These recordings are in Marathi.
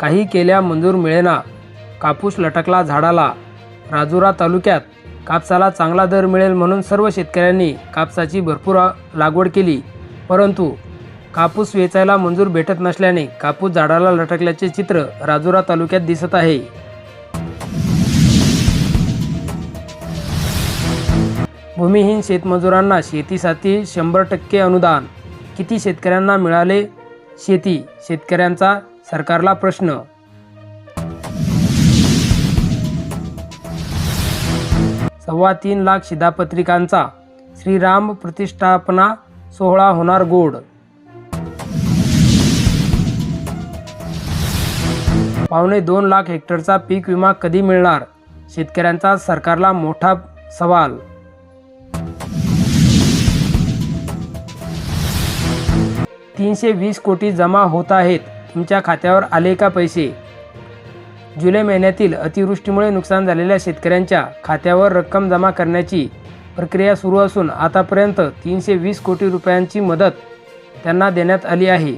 काही केल्या मंजूर मिळेना. कापूस लटकला झाडाला. राजुरा तालुक्यात कापसाला चांगला दर मिळेल म्हणून सर्व शेतकऱ्यांनी कापसाची भरपूर लागवड केली. परंतु कापूस वेचायला मंजूर भेटत नसल्याने कापूस झाडाला लटकल्याचे चित्र राजुरा तालुक्यात दिसत आहे. भूमिहीन शेतमजुरांना शेतीसाठी शंभर टक्के अनुदान. किती शेतकऱ्यांना मिळाले? शेती शेतकऱ्यांचा सरकारला प्रश्न. सव्वा तीन लाख शिधापत्रिकांचा श्रीराम प्रतिष्ठापना सोहळा होणार गोड. पावणे दोन लाख हेक्टरचा पीक विमा कधी मिळणार? शेतकऱ्यांचा सरकारला मोठा सवाल. तीनशे वीस कोटी जमा होत आहेत. तुमच्या खात्यावर आले का पैसे? जुलै महिन्यातील अतिवृष्टीमुळे नुकसान झालेल्या शेतकऱ्यांच्या खात्यावर रक्कम जमा करण्याची प्रक्रिया सुरू असून आतापर्यंत तीनशे वीस कोटी रुपयांची मदत त्यांना देण्यात आली आहे.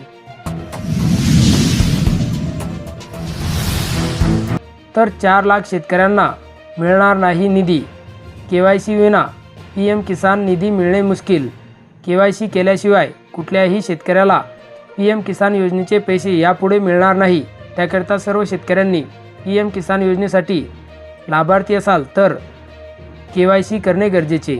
तर चार लाख शेतकऱ्यांना मिळणार नाही निधी. के वाय सी विना पी एम किसान निधी मिळणे मुश्किल. के वाय सी केल्याशिवाय कुठल्याही शेतकऱ्याला पी एम किसान योजनेचे पैसे यापुढे मिळणार नाही. त्याकरिता सर्व शेतकऱ्यांनी पी एम किसान योजनेसाठी लाभार्थी असाल तर के वाय सी करणे गरजेचे.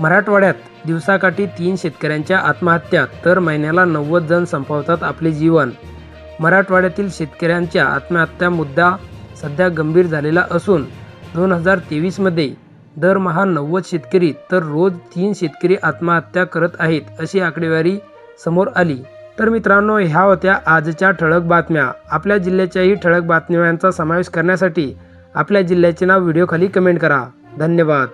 मराठवाड्यात दिवसाकाठी तीन शेतकऱ्यांच्या आत्महत्या तर महिन्याला नव्वद जण संपवतात आपले जीवन. मराठवाड्यातील शेतकऱ्यांच्या आत्महत्या मुद्दा सध्या गंभीर झालेला असून दोन हजार तेवीसमध्ये दरमहा नव्वद शेतकरी तर रोज तीन शेतकरी आत्महत्या करत आहेत अशी आकडेवारी समोर आली. तर मित्रांनो ह्या होत्या आजच्या ठळक बातम्या. आपल्या जिल्ह्याच्याही ठळक बातम्यांचा समावेश करण्यासाठी आपल्या जिल्ह्याचे नाव व्हिडिओखाली कमेंट करा. धन्यवाद.